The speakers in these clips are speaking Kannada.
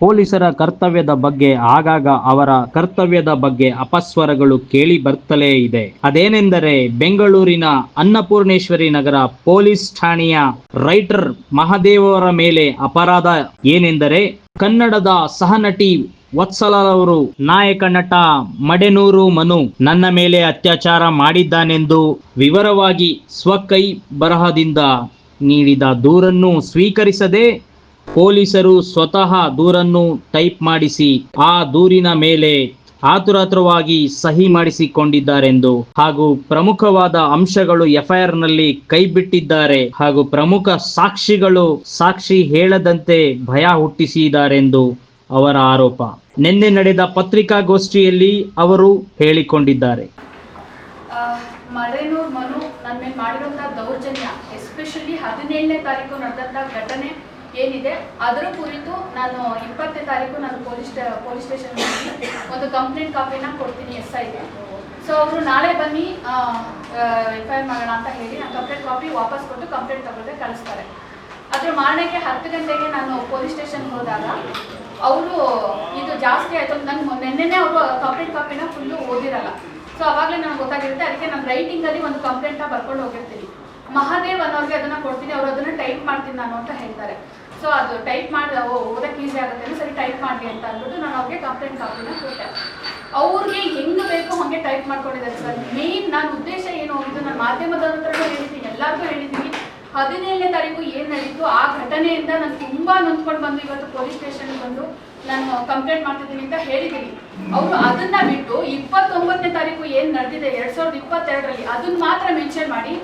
ಪೊಲೀಸರ ಕರ್ತವ್ಯದ ಬಗ್ಗೆ ಆಗಾಗ ಅವರ ಕರ್ತವ್ಯದ ಬಗ್ಗೆ ಅಪಸ್ವರಗಳು ಕೇಳಿ ಬರ್ತಲೇ ಇದೆ. ಅದೇನೆಂದರೆ ಬೆಂಗಳೂರಿನ ಅನ್ನಪೂರ್ಣೇಶ್ವರಿ ನಗರ ಪೊಲೀಸ್ ಠಾಣೆಯ ರೈಟರ್ ಮಹದೇವರ ಮೇಲೆ ಅಪರಾಧ. ಏನೆಂದರೆ ಕನ್ನಡದ ಸಹನಟಿ ವತ್ಸಲ ಅವರು ನಾಯಕ ನಟ ಮಡೆನೂರು ಮನು ನನ್ನ ಮೇಲೆ ಅತ್ಯಾಚಾರ ಮಾಡಿದ್ದಾನೆಂದು ವಿವರವಾಗಿ ಸ್ವಕೈ ಬರಹದಿಂದ ನೀಡಿದ ದೂರನ್ನು ಸ್ವೀಕರಿಸದೆ ಪೊಲೀಸರು ಸ್ವತಃ ದೂರನ್ನು ಟೈಪ್ ಮಾಡಿಸಿ ಆ ದೂರಿನ ಮೇಲೆ ಆತುರಾತುರವಾಗಿ ಸಹಿ ಮಾಡಿಸಿಕೊಂಡಿದ್ದಾರೆಂದು ಹಾಗೂ ಪ್ರಮುಖವಾದ ಅಂಶಗಳು ಎಫ್ಐಆರ್ನಲ್ಲಿ ಕೈಬಿಟ್ಟಿದ್ದಾರೆ ಹಾಗೂ ಪ್ರಮುಖ ಸಾಕ್ಷಿಗಳು ಸಾಕ್ಷಿ ಹೇಳದಂತೆ ಭಯ ಹುಟ್ಟಿಸಿದ್ದಾರೆಂದು ಅವರ ಆರೋಪ. ನಿನ್ನೆ ನಡೆದ ಪತ್ರಿಕಾಗೋಷ್ಠಿಯಲ್ಲಿ ಅವರು ಹೇಳಿಕೊಂಡಿದ್ದಾರೆ. ಮರೇನೂರ್ ಮನು ನನ್ನ ಮೇಲೆ ದೌರ್ಜನ್ಯ ಎಸ್ಪೆಷಲಿ ಹದಿನೇಳನೇ ತಾರೀಕು ನಡೆದಂತಹ ಘಟನೆ ಏನಿದೆ, ಅದರ ಕುರಿತು ನಾನು ಇಪ್ಪತ್ತನೇ ತಾರೀಕು ನಾನು ಪೊಲೀಸ್ ಪೊಲೀಸ್ ಸ್ಟೇಷನ್ ಒಂದು ಕಂಪ್ಲೇಂಟ್ ಕಾಪಿನ ಕೊಡ್ತೀನಿ ಎಸ್ ಐಗೆ ಸೊ ಅವರು ನಾಳೆ ಬನ್ನಿ ಎಫ್ ಐ ಮಾಡೋಣ ಅಂತ ಹೇಳಿ ನಾನು ಕಂಪ್ಲೇಂಟ್ ಕಾಪಿ ವಾಪಸ್ ಕೊಟ್ಟು ಕಂಪ್ಲೇಂಟ್ ತಗೊಳ್ದೆ ಕಳಿಸ್ತಾರೆ. ಅದ್ರ ಮಾರನೆಗೆ ಹತ್ತು ಗಂಟೆಗೆ ನಾನು ಪೊಲೀಸ್ ಸ್ಟೇಷನ್ಗೆ ಹೋದಾಗ, ಅವರು ಇದು ಜಾಸ್ತಿ ಆಯಿತು ನಂಗೆ ನಿನ್ನೆನೇ ಅವರು ಕಂಪ್ಲೇಂಟ್ ಕಾಪಿನ ಫುಲ್ಲು ಓದಿರಲ್ಲ. ಸೊ ಅವಾಗಲೇ ನನಗೆ ಗೊತ್ತಾಗಿರುತ್ತೆ, ಅದಕ್ಕೆ ನಾನು ರೈಟಿಂಗಲ್ಲಿ ಒಂದು ಕಂಪ್ಲೇಂಟ್ನ ಬರ್ಕೊಂಡು ಹೋಗಿರ್ತೀನಿ. ಮಹಾದೇವ್ ಅನ್ನೋರಿಗೆ ಅದನ್ನು ಕೊಡ್ತೀನಿ, ಅವರು ಅದನ್ನು ಟೈಪ್ ಮಾಡ್ತೀನಿ ನಾನು ಅಂತ ಹೇಳ್ತಾರೆ. ಸೊ ಅದು ಟೈಪ್ ಮಾಡಿ ಓದಕ್ಕೆ ಈಸಿ ಆಗುತ್ತೆ ಸರಿ ಟೈಪ್ ಮಾಡಿ ಅಂತ ಅಂದ್ಬಿಟ್ಟು ನಾನು ಅವ್ರಿಗೆ ಕಂಪ್ಲೇಂಟ್ ಕಾಪಿನ ಕೊಟ್ಟೆ. ಅವ್ರಿಗೆ ಹೆಂಗ್ ಬೇಕು ಹಾಗೆ ಟೈಪ್ ಮಾಡ್ಕೊಂಡಿದ್ದಾರೆ ಸರ್ ಮೇನ್ ನಾನು ಉದ್ದೇಶ ಏನು, ಇದು ನಾನು ಮಾಧ್ಯಮದ ಹತ್ರನೂ ಹೇಳಿದ್ದೀನಿ, ಎಲ್ಲರಿಗೂ ಹೇಳಿದ್ದೀನಿ. ಹದಿನೇಳನೇ ತಾರೀಕು ಏನು ನಡೀತು, ಆ ಘಟನೆಯಿಂದ ನಾನು ತುಂಬಾ ನೊಂದ್ಕೊಂಡು ಬಂದು ಇವತ್ತು ಪೊಲೀಸ್ ಸ್ಟೇಷನ್ ಬಂದು ನಾನು ಕಂಪ್ಲೇಂಟ್ ಮಾಡ್ತಿದ್ದೀನಿ ಅಂತ ಹೇಳಿದ್ದೀನಿ. ಅವರು ಅದನ್ನ ಬಿಟ್ಟು ಇಪ್ಪತ್ತೊಂಬತ್ತನೇ ತಾರೀಕು ಏನು ನಡೆದಿದೆ, ಎರಡ್ ಸಾವಿರದ ಇಪ್ಪತ್ತೆರಡರಲ್ಲಿ ಅದನ್ನ ಮಾತ್ರ ಮೆನ್ಷನ್ ಮಾಡಿ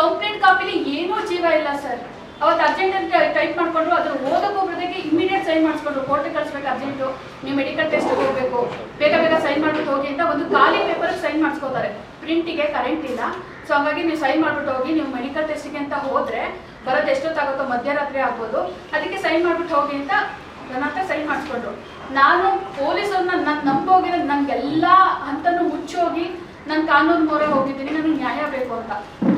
ಕಂಪ್ಲೇಂಟ್ ಕಾಪಿಲಿ ಏನೂ ಜೀವ ಇಲ್ಲ ಸರ್ ಅವತ್ತು ಅರ್ಜೆಂಟ್ ಅಂತ ಟೈಪ್ ಮಾಡ್ಕೊಂಡ್ರು ಅದನ್ನು ಓದಕ್ಕೆ ಹೋಗೋದಕ್ಕೆ ಇಮಿಡಿಯೇಟ್ ಸೈನ್ ಮಾಡಿಸ್ಕೊಂಡ್ರು. ಕೋರ್ಟಿಗೆ ಕಳಿಸ್ಬೇಕು ಅರ್ಜೆಂಟು ನೀವು ಮೆಡಿಕಲ್ ಟೆಸ್ಟ್ ಹೋಗಬೇಕು ಬೇಗ ಬೇಗ ಸೈನ್ ಮಾಡ್ಬಿಟ್ಟು ಹೋಗಿ ಅಂತ ಒಂದು ಖಾಲಿ ಪೇಪರ್ ಸೈನ್ ಮಾಡಿಸ್ಕೋತಾರೆ. ಪ್ರಿಂಟಿಗೆ ಕರೆಂಟ್ ಇಲ್ಲ. ಸೊ ಹಾಗಾಗಿ ನೀವು ಸೈನ್ ಮಾಡ್ಬಿಟ್ಟು ಹೋಗಿ, ನೀವು ಮೆಡಿಕಲ್ ಟೆಸ್ಟಿಗೆ ಅಂತ ಹೋದ್ರೆ ಬರೋದು ಎಷ್ಟೊತ್ತಾಗುತ್ತೋ ಮಧ್ಯರಾತ್ರಿ ಆಗ್ಬೋದು. ಅದಕ್ಕೆ ಸೈನ್ ಮಾಡ್ಬಿಟ್ಟು ಹೋಗಿ ಅಂತ ನನ್ನ ಹತ್ರ ಸೈನ್ ಮಾಡಿಸ್ಕೊಂಡ್ರು. ನಾನು ಪೊಲೀಸರನ್ನ ನಾನು ನಂಬೋಗಿರೋದು ನಂಗೆಲ್ಲ ಹಂತನೂ ಮುಚ್ಚೋಗಿ ನಾನು ಕಾನೂನು ಮೊರೆ ಹೋಗಿದ್ದೀನಿ, ನನಗೆ ನ್ಯಾಯ ಬೇಕು ಅಂತ.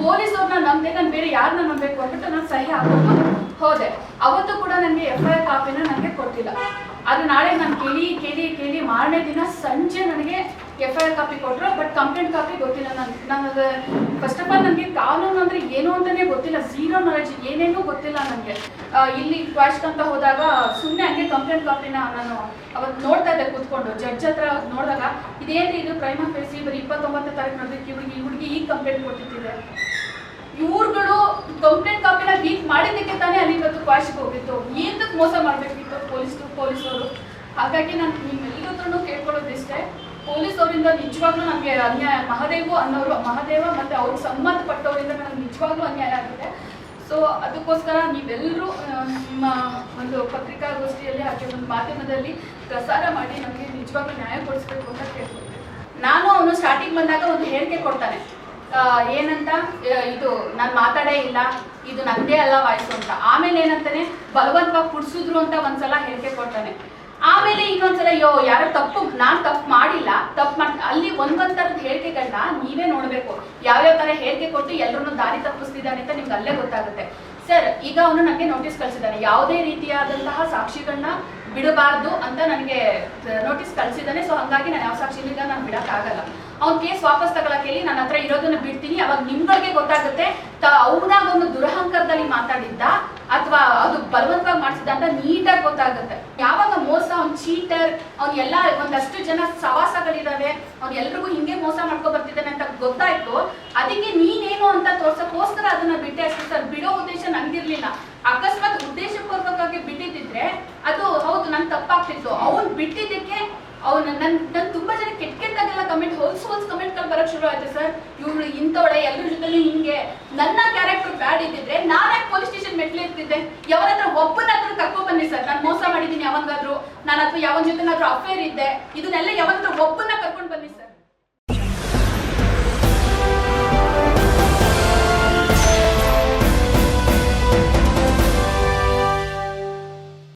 ಪೊಲೀಸವ್ರನ್ನ ನಂಬಿ ನಾನು ಬೇರೆ ಯಾರನ್ನ ನಂಬಬೇಕು ಅಂದ್ಬಿಟ್ಟು ನಾನು ಸಹಿ ಹಾಕೊಂಡು ಹೋದೆ. ಅವತ್ತು ಕೂಡ ನನಗೆ ಎಫ್ ಐ ಆರ್ ಕಾಪಿನ ನನಗೆ ಕೊಟ್ಟಿಲ್ಲ. ಅದು ನಾಳೆ ನಾನು ಕೇಳಿ ಕೇಳಿ ಕೇಳಿ ಮಾರನೇ ದಿನ ಸಂಜೆ ನನಗೆ ಎಫ್ ಐ ಆರ್ ಕಾಪಿ ಕೊಟ್ಟರು ಬಟ್ ಕಂಪ್ಲೇಂಟ್ ಕಾಪಿ ಗೊತ್ತಿಲ್ಲ ನನಗೆ ನನಗೆ ಫಸ್ಟ್ ಆಫ್ ಆಲ್ ನನಗೆ ಕಾನೂನು ಅಂದರೆ ಏನು ಅಂತಲೇ ಗೊತ್ತಿಲ್ಲ. ಝೀರೋ ನಾಲೆಜ್ ಏನೇನೂ ಗೊತ್ತಿಲ್ಲ ನನಗೆ ಇಲ್ಲಿ ಕ್ವಾಶ್ ಅಂತ ಹೋದಾಗ ಸುಮ್ಮನೆ ಹಂಗೆ ಕಂಪ್ಲೇಂಟ್ ಕಾಪಿನ ನಾನು ಅವತ್ತು ನೋಡ್ತಾ ಇದ್ದೆ ಕೂತ್ಕೊಂಡು. ಜಡ್ಜ್ ಹತ್ರ ನೋಡಿದಾಗ ಇದೇನು ಇದು ಕ್ರೈಮ್ ಫೇಸಿ ಇವರು ಇಪ್ಪತ್ತೊಂಬತ್ತನೇ ತಾರೀಕು ನಡೆದಿತ್ತು ಹುಡುಗಿ ಈ ಹುಡುಗಿ ಈಗ ಕಂಪ್ಲೇಂಟ್ ಕೊಟ್ಟಿದ್ದಿದೆ ಇವ್ರುಗಳು ಕಂಪ್ಲೇಂಟ್ ಕಾಪಿನ ಲೀಕ್ ಮಾಡಿದ್ದಕ್ಕೆ ತಾನೇ ಅಲ್ಲಿ ಇವತ್ತು ಕ್ವಾಶಿಗೆ ಹೋಗಿತ್ತು ಏನಕ್ಕೆ ಮೋಸ ಮಾಡಬೇಕಿತ್ತು ಪೊಲೀಸರು ಪೊಲೀಸರು? ಹಾಗಾಗಿ ನಾನು ನಿಮ್ಮೆಲ್ಲರ ಹತ್ರನೂ ಕೇಳ್ಕೊಳ್ಳೋದಿಷ್ಟೇ ಪೊಲೀಸ್ ಅವರಿಂದ ನಿಜವಾಗ್ಲೂ ನಮಗೆ ಅನ್ಯಾಯ, ಮಹದೇವು ಅನ್ನೋರು, ಮಹದೇವ ಮತ್ತೆ ಅವ್ರಿಗೆ ಸಂಬಂಧಪಟ್ಟವರಿಂದ ನನಗೆ ನಿಜವಾಗ್ಲೂ ಅನ್ಯಾಯ ಆಗಿದೆ ಸೊ ಅದಕ್ಕೋಸ್ಕರ ನೀವೆಲ್ಲರೂ ನಿಮ್ಮ ಒಂದು ಪತ್ರಿಕಾಗೋಷ್ಠಿಯಲ್ಲಿ ಹಾಗೆ ಒಂದು ಮಾಧ್ಯಮದಲ್ಲಿ ಪ್ರಸಾರ ಮಾಡಿ ನಮಗೆ ನಿಜವಾಗ್ಲೂ ನ್ಯಾಯ ಕೊಡಿಸ್ಬೇಕು ಅಂತ ಕೇಳ್ಕೊಳ್ತೀನಿ. ನಾನು ಅವನು ಸ್ಟಾರ್ಟಿಂಗ್ ಬಂದಾಗ ಒಂದು ಹೇಳಿಕೆ ಕೊಡ್ತಾನೆ. ಏನಂತ ಇದು ನಾನು ಮಾತಾಡೇ ಇಲ್ಲ, ಇದು ನಂದೇ ಅಲ್ಲ ವಾಯ್ಸು ಅಂತ. ಆಮೇಲೆ ಏನಂತಾನೆ, ಬಲವಂತವಾಗಿ ಕುಡ್ಸಿದ್ರು ಅಂತ ಒಂದ್ಸಲ ಹೇಳಿಕೆ ಕೊಡ್ತಾನೆ. ಆಮೇಲೆ ಇನ್ನೊಂದ್ಸಲ ಯೋ ಯಾರೋ ತಪ್ಪು, ನಾನು ತಪ್ಪು ಮಾಡಿಲ್ಲ, ತಪ್ಪು ಮಾಡ್, ಅಲ್ಲಿ ಒಂದೊಂದ್ ತರದ ಹೇಳಿಕೆಗಳನ್ನ ನೀವೇ ನೋಡಬೇಕು. ಯಾವ್ಯಾವ ತರ ಹೇಳಿಕೆ ಕೊಟ್ಟು ಎಲ್ಲರನ್ನು ದಾರಿ ತಪ್ಪಿಸ್ತಿದ್ದಾನೆ ಅಂತ ನಿಮ್ಗೆ ಅಲ್ಲೇ ಗೊತ್ತಾಗುತ್ತೆ. ಸರ್, ಈಗ ಅವನು ನನಗೆ ನೋಟಿಸ್ ಕಳಿಸಿದ್ದಾನೆ. ಯಾವುದೇ ರೀತಿಯಾದಂತಹ ಸಾಕ್ಷಿಗಳನ್ನ ಬಿಡಬಾರ್ದು ಅಂತ ನನಗೆ ನೋಟಿಸ್ ಕಳಿಸಿದ್ದಾನೆ. ಸೊ ಹಂಗಾಗಿ ನಾನು ಯಾವ ಸಾಕ್ಷಿ ಈಗ ನಾನು ಬಿಡಕ್ಕಾಗಲ್ಲ. ಅವ್ನ ಕೇಸ್ ವಾಪಸ್ ತಗೊಳಕ್ಕೆ ನನ್ನ ಹತ್ರ ಇರೋದನ್ನ ಬಿಡ್ತೀನಿ. ಅವಾಗ ನಿಮ್ಗಳಿಗೆ ಗೊತ್ತಾಗುತ್ತೆ. ಅವನಾಗ ಒಂದು ದುರಹಂಕಾರದಲ್ಲಿ ಮಾತಾಡಿದ್ದ ಅಥವಾ ಅದು ಬಲವಂತವಾಗಿ ಮಾಡಿಸಿದ ಅಂತ ನೀಟಾಗಿ ಗೊತ್ತಾಗುತ್ತೆ. ಯಾವಾಗ ಮೋಸ, ಅವ್ನ್ ಚೀಟರ್ ಅವ್ನ ಎಲ್ಲ ಒಂದಷ್ಟು ಜನ ಸವಾಸಗಳಿದಾವೆ. ಅವ್ನ ಎಲ್ರಿಗೂ ಹಿಂಗೆ ಮೋಸ ಮಾಡ್ಕೊ ಬರ್ತಿದ್ದಾನೆ ಅಂತ ಗೊತ್ತಾಯ್ತು. ಅದಕ್ಕೆ ನೀನೇನು ಅಂತ ತೋರ್ಸಕ್ಕೋಸ್ಕರ ಅದನ್ನ ಬಿಟ್ಟೆ ಅಷ್ಟೇ ಸರ್. ಬಿಡೋ ಉದ್ದೇಶ ನಂಗಿರ್ಲಿಲ್ಲ. ಅಕಸ್ಮಾತ್ ಉದ್ದೇಶಪೂರ್ವಕವಾಗಿ ಬಿಟ್ಟಿದ್ದಿದ್ರೆ ಅದು ಹೌದು, ನನ್ ತಪ್ಪಾಗ್ತಿತ್ತು. ಅವ್ನ್ ಬಿಟ್ಟಿದ್ದಕ್ಕೆ ಅವ್ನು ನನ್ ನನ್ ತುಂಬಾ ಶುರು ಆಯ್ತು ಸರ್. ಇವಳು ಇಂಥವಳೆ ಎಲ್ಲರ ಜೊತೆಲೂ ಹಿಂಗೆ. ನನ್ನ ಕ್ಯಾರೆಕ್ಟರ್ ಬ್ಯಾಡ್ ಇದ್ದಿದ್ರೆ ನಾನೇ ಪೊಲೀಸ್ ಸ್ಟೇಷನ್ ಮೆಟ್ಲು ಇರ್ತಿದ್ದೆ ಯಾವನ ಹತ್ರ ಒಬ್ಬನಾದ್ರೂ ಕರ್ಕೊ ಬನ್ನಿ ಸರ್. ನಾನು ಮೋಸ ಮಾಡಿದ್ದೀನಿ ಯಾವಂಗಾದ್ರೂ ನಾನು ಅಥವಾ ಯಾವ ಜೊತೆನಾದ್ರೂ ಅಫೇರ್ ಇದ್ದೆ. ಇದನ್ನೆಲ್ಲ ಯಾವನ ಹತ್ರ ಒಬ್ಬನ